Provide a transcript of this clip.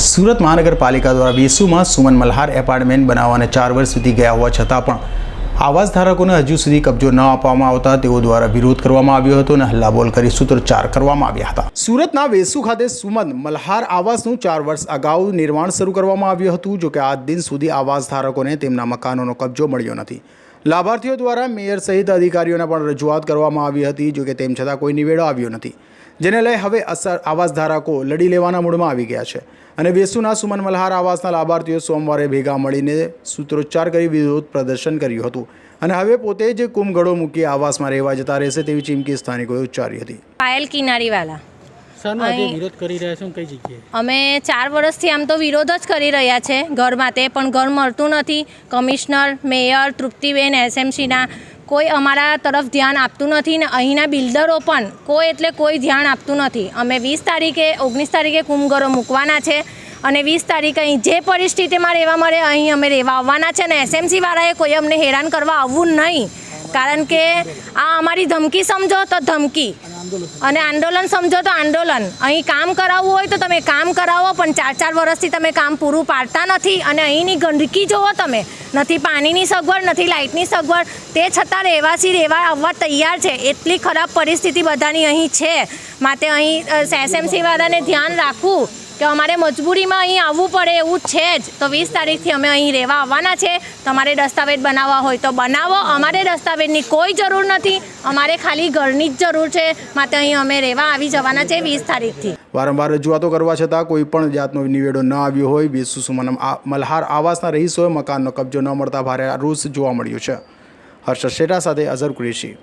સુરત મહાનગરપાલિકા દ્વારા વેસુમાં સુમન મલ્હાર એપાર્ટમેન્ટ બનાવવાને ચાર વર્ષ સુધી ગયા હોવા છતાં પણ આવાસ ધારકોને હજુ સુધી કબજો ન આપવામાં આવતા તેઓ દ્વારા વિરોધ કરવામાં આવ્યો હતો અને હલ્લાબોલ કરી સૂત્રોચ્ચાર કરવામાં આવ્યા હતા. સુરતના વેસુ ખાતે સુમન મલ્હાર આવાસનું ચાર વર્ષ અગાઉ નિર્માણ શરૂ કરવામાં આવ્યું હતું, જોકે આજ દિન સુધી આવાસ ધારકોને તેમના મકાનોનો કબજો મળ્યો નથી. લાભાર્થીઓ દ્વારા મેયર સહિત અધિકારીઓને પણ રજૂઆત કરવામાં આવી હતી જોકે તેમ છતાં કોઈ નિવેડો આવ્યો નથી. જેને લઈ હવે અસર આવાસ ધારકો લડી લેવાના મૂડમાં આવી ગયા છે. અને વેસુના સુમન મલ્હાર આવાસના લાભાર્થીઓ સોમવારે ભેગા મળીને સૂત્રોચ્ચાર કરી વિરોધ પ્રદર્શન કર્યું હતું. અને હવે પોતે જ કુંભગળો મૂકી આવાસમાં રહેવા જતા રહેશે તેવી ચીમકી સ્થાનિકોએ ઉચ્ચારી હતી. પાયલ કિનારીવાલા. શાનો આજે અહીં- વિરોધ કરી રહ્યા છો કઈ જગ્યાએ? અમે ચાર વર્ષથી આમ તો વિરોધ જ કરી રહ્યા છે ઘર માટે પણ ઘર મળતું નથી. કમિશનર મેયર તૃપ્તિબેન એસએમસીના કોઈ અમારા તરફ ધ્યાન આપતું નથી ને અહીંના બિલ્ડરો પણ કોઈ એટલે કોઈ ધ્યાન આપતું નથી. અમે વીસ તારીખે ઓગણીસ તારીખે કુંભઘરો મૂકવાના છે અને વીસ તારીખે અહીં જે પરિસ્થિતિમાં રહેવા મળે અહીં અમે રહેવા આવવાના છે ને એસએમસી વાળાએ કોઈ અમને હેરાન કરવા આવવું નહીં. કારણ કે આ અમારી ધમકી સમજો તો ધમકી. અને આંદોલન સમજો તો આંદોલન. અહીં કામ કરાવવું હોય તો તમે કામ કરાવો, પણ ચાર ચાર વર્ષથી તમે કામ પૂરું પાડતા નથી અને અહીંની ગંદકી જોવો તમે. નથી પાણીની સગવડ, નથી લાઇટની સગવડ. તે છતાં રહેવાસી રહેવા આવવા તૈયાર છે. એટલી ખરાબ પરિસ્થિતિ બધાની અહીં છે. માટે અહીં એસએમસીવાળાને ધ્યાન રાખવું. કે અમારે મજબૂરીમાં અહીં આવવું પડે એવું છે જ. તો વીસ તારીખથી અમે અહીં રહેવા આવવાના છે. તમારે દસ્તાવેજ બનાવવા હોય તો બનાવો. અમારે દસ્તાવેજની કોઈ જરૂર નથી. અમારે ખાલી ઘરની જ જરૂર છે. માટે અહીં અમે રહેવા આવી જવાના છે વીસ તારીખથી. વારંવાર રજૂઆતો કરવા છતાં કોઈ પણ જાતનો નિવેડો ન આવ્યો હોય. વેસુ સુમન મલ્હાર આવાસના રહીશોએ મકાનનો કબજો ન મળતા ભારે રોષ જોવા મળ્યો છે. હર્ષદ શેઠા સાથે અઝર કુરેશી.